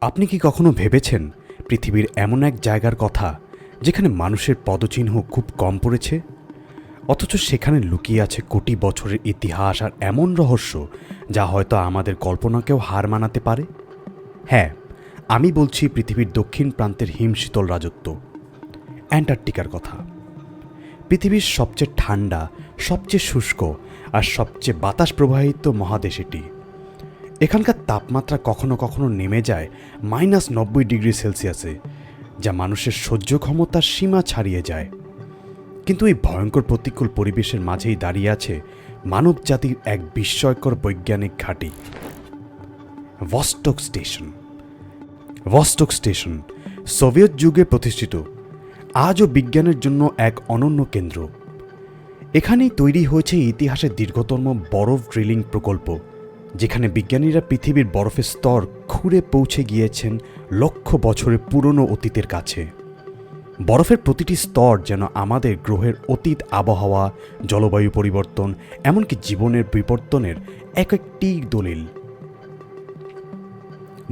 আপনি কি কখনো ভেবেছেন পৃথিবীর এমন এক জায়গার কথা যেখানে মানুষের পদচিহ্ন খুব কম পড়েছে? অথচ সেখানে লুকিয়ে আছে কোটি বছরের ইতিহাস আর এমন রহস্য যা হয়তো আমাদের কল্পনাকেও হার মানাতে পারে? হ্যাঁ আমি বলছি পৃথিবীর দক্ষিণ প্রান্তের হিমশীতল রাজত্ব, অ্যান্টার্কটিকার কথা। পৃথিবীর সবচেয়ে ঠান্ডা, সবচেয়ে শুষ্ক আর সবচেয়ে বাতাস প্রবাহিত মহাদেশ এটি। এখানকার তাপমাত্রা কখনো কখনো নেমে যায় মাইনাস নব্বই ডিগ্রি সেলসিয়াসে, যা মানুষের সহ্য ক্ষমতার সীমা ছাড়িয়ে যায়। কিন্তু এই ভয়ঙ্কর প্রতিকূল পরিবেশের মাঝেই দাঁড়িয়ে আছে মানব জাতির এক বিস্ময়কর বৈজ্ঞানিক ঘাঁটি। Vostok station Vostok station Soviet যুগে প্রতিষ্ঠিত, আজও বিজ্ঞানের জন্য এক অনন্য কেন্দ্র। এখানেই তৈরি হয়েছে ইতিহাসের দীর্ঘতম বরফ ড্রিলিং প্রকল্প। যেখানে বিজ্ঞানীরা পৃথিবীর বরফের স্তর খুঁড়ে পৌঁছে গিয়েছেন লক্ষ বছরের পুরনো অতীতের কাছে। বরফের প্রতিটি স্তর যেন আমাদের গ্রহের অতীত আবহাওয়া, জলবায়ু পরিবর্তন, এমনকি জীবনের বিবর্তনের এক একটি দলিল।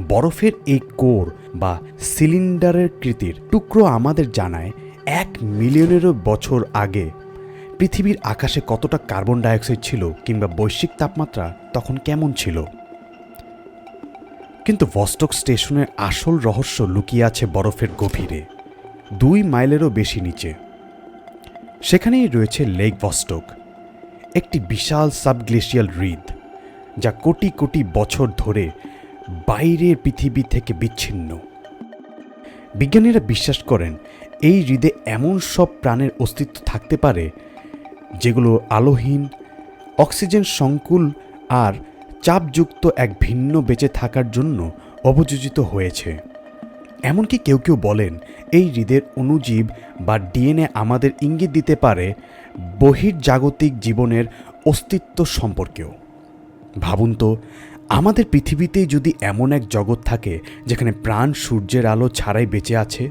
বরফের এই কোর বা সিলিন্ডারের কৃতির টুকরো আমাদের জানায় এক মিলিয়নেরও বছর আগে পৃথিবীর আকাশে কতটা কার্বন ডাইঅক্সাইড ছিল কিংবা বৈশ্বিক তাপমাত্রা তখন কেমন ছিল? কিন্তু ভস্টক স্টেশনের আসল রহস্য লুকিয়ে আছে বরফের গভীরে, দুই মাইলেরও বেশি নিচে। সেখানেই রয়েছে লেক ভস্টক একটি বিশাল সাবগ্লেশিয়াল হ্রদ যা কোটি কোটি বছর ধরে বাইরের পৃথিবী থেকে বিচ্ছিন্ন। বিজ্ঞানীরা বিশ্বাস করেন, এই হৃদে এমন সব প্রাণের অস্তিত্ব থাকতে পারে যেগুলো আলোহীন, অক্সিজেন সংকুল আর চাপযুক্ত এক ভিন্ন বেঁচে থাকার জন্য অবযোজিত হয়েছে। এমনকি কেউ কেউ বলেন, এই হৃদের অণুজীব বা ডিএনএ আমাদের ইঙ্গিত দিতে পারে বহির্জাগতিক জীবনের অস্তিত্ব সম্পর্কেও। ভাবুন তো, আমাদের পৃথিবীতেই যদি এমন এক জগৎ থাকে যেখানে প্রাণ সূর্যের আলো ছাড়াই বেঁচে আছে,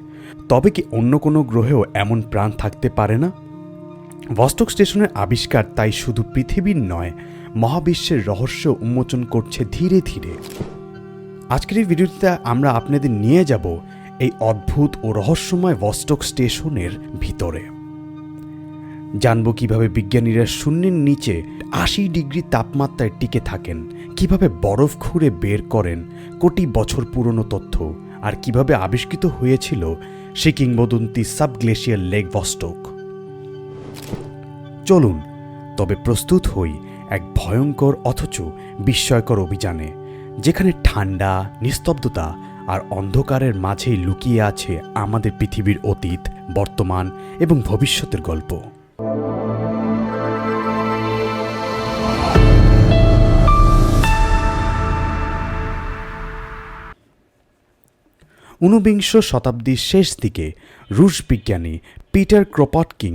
তবে কি অন্য কোনো গ্রহেও এমন প্রাণ থাকতে পারে না? ভস্টক স্টেশনের আবিষ্কার তাই শুধু পৃথিবীর নয়, মহাবিশ্বের রহস্য উন্মোচন করছে ধীরে ধীরে। আজকের এই ভিডিওতে আমরা আপনাদের নিয়ে যাব এই অদ্ভুত ও রহস্যময় ভস্টক স্টেশনের ভিতরে। জানব কীভাবে বিজ্ঞানীরা শূন্যের নিচে আশি ডিগ্রি তাপমাত্রায় টিকে থাকেন, কীভাবে বরফ খুঁড়ে বের করেন, কোটি বছর পুরনো তথ্য, আর কীভাবে আবিষ্কৃত হয়েছিল সে কিংবদন্তি সাবগ্লেশিয়ার লেক ভস্টক চলুন, তবে প্রস্তুত হই এক ভয়ঙ্কর অথচ বিস্ময়কর অভিযানে, যেখানে ঠান্ডা নিস্তব্ধতা আর অন্ধকারের মাঝেই লুকিয়ে আছে আমাদের পৃথিবীর অতীত, বর্তমান এবং ভবিষ্যতের গল্প। ঊনবিংশ শতাব্দীর শেষ দিকে রুশ বিজ্ঞানী পিটার ক্রোপটকিং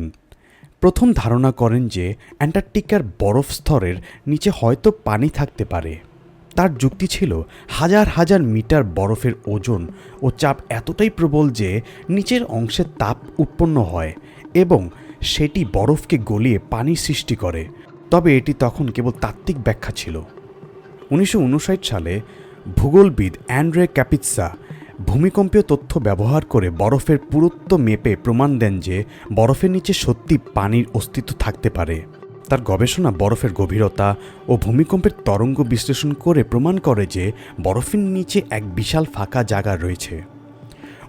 প্রথম ধারণা করেন যে অ্যান্টার্কটিকার বরফ স্তরের নিচে হয়তো পানি থাকতে পারে। তার যুক্তি ছিল হাজার হাজার মিটার বরফের ওজন ও চাপ এতটাই প্রবল যে নিচের অংশে তাপ উৎপন্ন হয় এবং সেটি বরফকে গলিয়ে পানি সৃষ্টি করে। তবে এটি তখন কেবল তাত্ত্বিক ব্যাখ্যা ছিল। উনিশশো উনষাট সালে ভূগোলবিদ অ্যান্ড্রে ক্যাপিৎসা ভূমিকম্পীয় তথ্য ব্যবহার করে বরফের পুরুত্ব মেপে প্রমাণ দেন যে বরফের নিচে সত্যি পানির অস্তিত্ব থাকতে পারে। তার গবেষণা বরফের গভীরতা ও ভূমিকম্পের তরঙ্গ বিশ্লেষণ করে প্রমাণ করে যে বরফের নিচে এক বিশাল ফাঁকা জায়গা রয়েছে।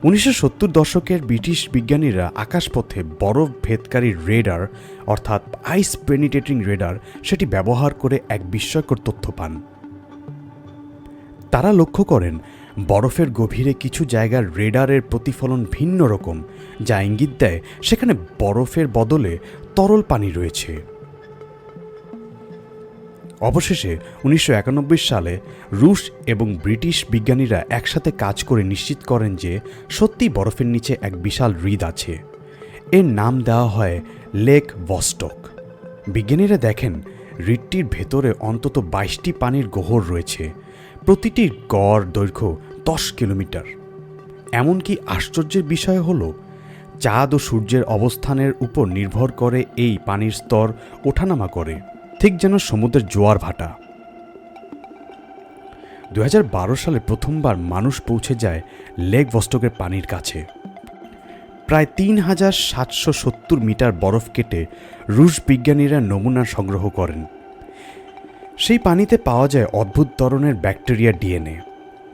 উনিশশো সত্তর দশকের ব্রিটিশ বিজ্ঞানীরা আকাশপথে বরফ ভেদকারী রেডার, অর্থাৎ আইস পেনিটেটিং রেডার, সেটি ব্যবহার করে এক বিস্ময়কর তথ্য পান। তারা লক্ষ্য করেন বরফের গভীরে কিছু জায়গার রেডারের প্রতিফলন ভিন্ন রকম, যা ইঙ্গিত দেয় সেখানে বরফের বদলে তরল পানি রয়েছে। অবশেষে উনিশশো একানব্বই সালে রুশ এবং ব্রিটিশ বিজ্ঞানীরা একসাথে কাজ করে নিশ্চিত করেন যে সত্যি বরফের নিচে এক বিশাল হ্রদ আছে। এর নাম দেওয়া হয় লেক ভস্টক বিজ্ঞানীরা দেখেন, হ্রদটির ভেতরে অন্তত বাইশটি পানির গহর রয়েছে। প্রতিটির গড় দৈর্ঘ্য দশ কিলোমিটার। এমনকি আশ্চর্যের বিষয় হল, চাঁদ ও সূর্যের অবস্থানের উপর নির্ভর করে এই পানির স্তর ওঠানামা করে, ঠিক যেন সমুদ্রের জোয়ার ভাটা। দুহাজার বারো সালে প্রথমবার মানুষ পৌঁছে যায় লেক ভস্টকের পানির কাছে। প্রায় তিন হাজার সাতশো সত্তর মিটার বরফ কেটে রুশ বিজ্ঞানীরা নমুনা সংগ্রহ করেন। সেই পানিতে পাওয়া যায় অদ্ভুত ধরনের ব্যাকটেরিয়া ডিএনএ।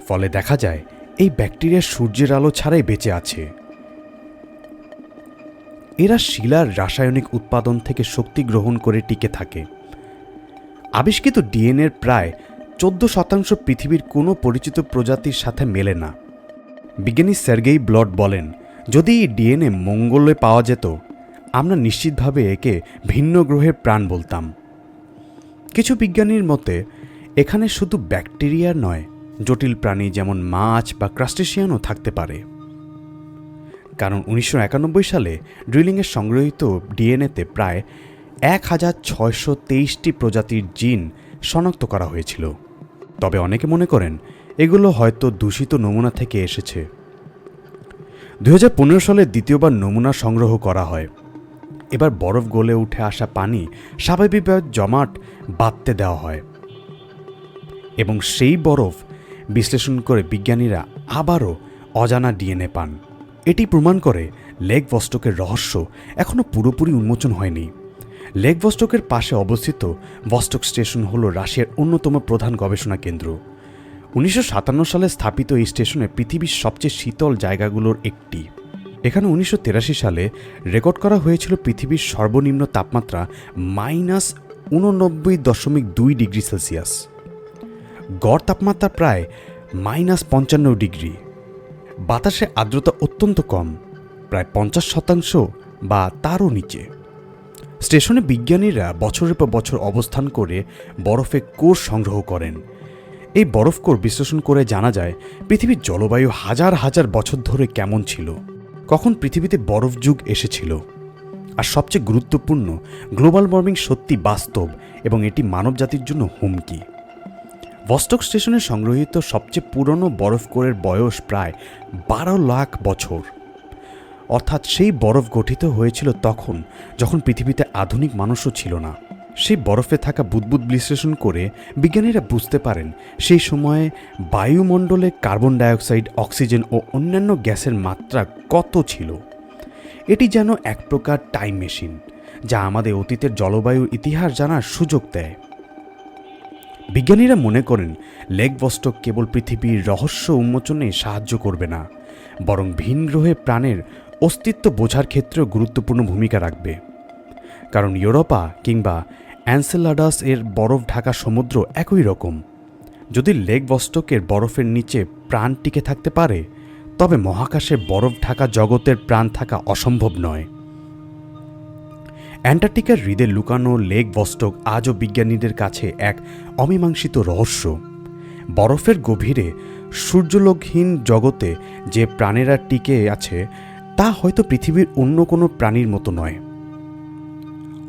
ফলে দেখা যায়, এই ব্যাকটেরিয়া সূর্যের আলো ছাড়াই বেঁচে আছে। এরা শিলার রাসায়নিক উৎপাদন থেকে শক্তি গ্রহণ করে টিকে থাকে। আবিষ্কৃত ডিএনএর প্রায় চোদ্দ শতাংশ পৃথিবীর কোনো পরিচিত প্রজাতির সাথে মেলে না। বিজ্ঞানী সের্গেই ব্লড বলেন, যদি এই ডিএনএ মঙ্গলে পাওয়া যেত, আমরা নিশ্চিতভাবে একে ভিন্ন গ্রহের প্রাণ বলতাম। কিছু বিজ্ঞানীর মতে, এখানে শুধু ব্যাকটেরিয়া নয়, জটিল প্রাণী যেমন মাছ বা ক্রাস্টেশিয়ানও থাকতে পারে। কারণ উনিশশো একানব্বই সালে ড্রিলিংয়ে সংগ্রহীত ডিএনএতে প্রায় এক হাজার ছয়শো তেইশটি প্রজাতির জিন শনাক্ত করা হয়েছিল। তবে অনেকে মনে করেন, এগুলো হয়তো দূষিত নমুনা থেকে এসেছে। দুহাজার পনেরো সালে দ্বিতীয়বার নমুনা সংগ্রহ করা হয়। এবার বরফ গলে উঠে আসা পানি স্বাভাবিকভাবে জমাট বাঁধতে দেওয়া হয়। এবং সেই বরফ বিশ্লেষণ করে বিজ্ঞানীরা আবারও অজানা ডিএনএ পান। এটি প্রমাণ করে লেক ভস্টকের রহস্য এখনও পুরোপুরি উন্মোচন হয়নি। লেক ভস্টকের পাশে অবস্থিত ভস্টক স্টেশন হল রাশিয়ার অন্যতম প্রধান গবেষণা কেন্দ্র। উনিশশো সাতান্ন সালে স্থাপিত এই স্টেশনে পৃথিবীর সবচেয়ে শীতল জায়গাগুলোর একটি। এখানে উনিশশো সালে রেকর্ড করা হয়েছিল পৃথিবীর সর্বনিম্ন তাপমাত্রা মাইনাস উননব্বই দশমিক দুই ডিগ্রি সেলসিয়াস। গড় তাপমাত্রা প্রায় মাইনাস পঞ্চান্ন ডিগ্রি। বাতাসে আর্দ্রতা অত্যন্ত কম, প্রায় পঞ্চাশ শতাংশ বা তারও নিচে। স্টেশনে বিজ্ঞানীরা বছরের পর বছর অবস্থান করে বরফে কোর সংগ্রহ করেন। এই বরফ কোর বিশ্লেষণ করে জানা যায়, পৃথিবীর জলবায়ু হাজার হাজার বছর ধরে কেমন ছিল। কখন পৃথিবীতে বরফ যুগ এসেছিল। আর সবচেয়ে গুরুত্বপূর্ণ, গ্লোবাল ওয়ার্মিং সত্যি বাস্তব এবং এটি মানবজাতির জন্য হুমকি। ভস্টক স্টেশনে সংগ্রহীত সবচেয়ে পুরনো বরফ কোরের বয়স প্রায় বারো লাখ বছর। অর্থাৎ সেই বরফ গঠিত হয়েছিল তখন, যখন পৃথিবীতে আধুনিক মানুষও ছিল না। সেই বরফে থাকা বুদবুদ বিশ্লেষণ করে বিজ্ঞানীরা বুঝতে পারেন, সেই সময়ে বায়ুমণ্ডলে কার্বন ডাইঅক্সাইড, অক্সিজেন ও অন্যান্য গ্যাসের মাত্রা কত ছিল? এটি যেন এক প্রকার টাইম মেশিন, যা আমাদের অতীতের জলবায়ুর ইতিহাস জানার সুযোগ দেয়। বিজ্ঞানীরা মনে করেন, লেক বস্টক কেবল পৃথিবীর রহস্য উন্মোচনে সাহায্য করবে না, বরং ভিন গ্রহে প্রাণের অস্তিত্ব বোঝার ক্ষেত্রেও গুরুত্বপূর্ণ ভূমিকা রাখবে। কারণ ইউরোপা কিংবা অ্যান্সেলাডাস এর বরফ ঢাকা সমুদ্র একই রকম। যদি লেক বস্টকের বরফের নিচে প্রাণ টিকে থাকতে পারে, তবে মহাকাশে বরফ ঢাকা জগতের প্রাণ থাকা অসম্ভব নয়। অ্যান্টার্কটিকার হৃদে লুকানো লেক বস্টক আজও বিজ্ঞানীদের কাছে এক অমীমাংসিত রহস্য। বরফের গভীরে সূর্যলোকহীন জগতে যে প্রাণেরা টিকে আছে, তা হয়তো পৃথিবীর অন্য কোনো প্রাণীর মতো নয়।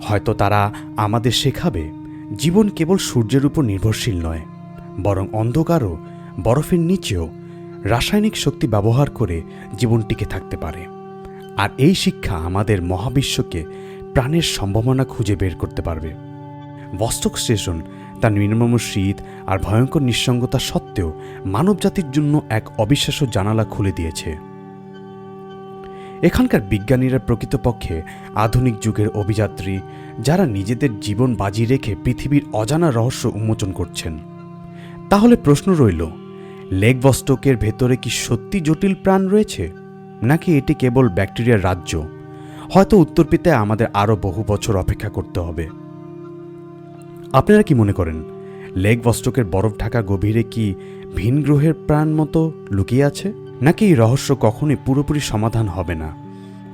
হয়তো তারা আমাদের শেখাবে, জীবন কেবল সূর্যের উপর নির্ভরশীল নয়, বরং অন্ধকারও, বরফের নিচেও রাসায়নিক শক্তি ব্যবহার করে জীবন টিকে থাকতে পারে। আর এই শিক্ষা আমাদের মহাবিশ্বকে প্রাণের সম্ভাবনা খুঁজে বের করতে পারবে। বস্টক স্টেশন, তার নির্মম শীত আর ভয়ঙ্কর নিঃসঙ্গতা সত্ত্বেও মানবজাতির জন্য এক অবিশ্বাস্য জানালা খুলে দিয়েছে। এখানকার বিজ্ঞানীরা প্রকৃতপক্ষে আধুনিক যুগের অভিযাত্রী যারা নিজেদের জীবন বাজি রেখে পৃথিবীর অজানা রহস্য উন্মোচন করছেন। তাহলে প্রশ্ন রইল লেক বস্টকের ভেতরে কি সত্যি জটিল প্রাণ রয়েছে? নাকি এটি কেবল ব্যাকটেরিয়ার রাজ্য? হয়তো উত্তর পেতে আমাদের আরও বহু বছর অপেক্ষা করতে হবে। আপনারা কি মনে করেন লেক বস্টকের বরফ ঢাকা গভীরে কি ভিন গ্রহের প্রাণ মতো লুকিয়ে আছে? নাকি এই রহস্য কখনোই পুরোপুরি সমাধান হবে না?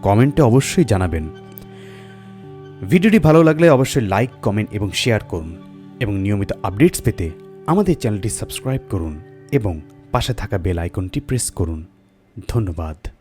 কমেন্টে অবশ্যই জানাবেন। ভিডিওটি ভালো লাগলে অবশ্যই লাইক, কমেন্ট এবং শেয়ার করুন এবং নিয়মিত আপডেটস পেতে আমাদের চ্যানেলটি সাবস্ক্রাইব করুন এবং পাশে থাকা বেল আইকনটি প্রেস করুন। ধন্যবাদ।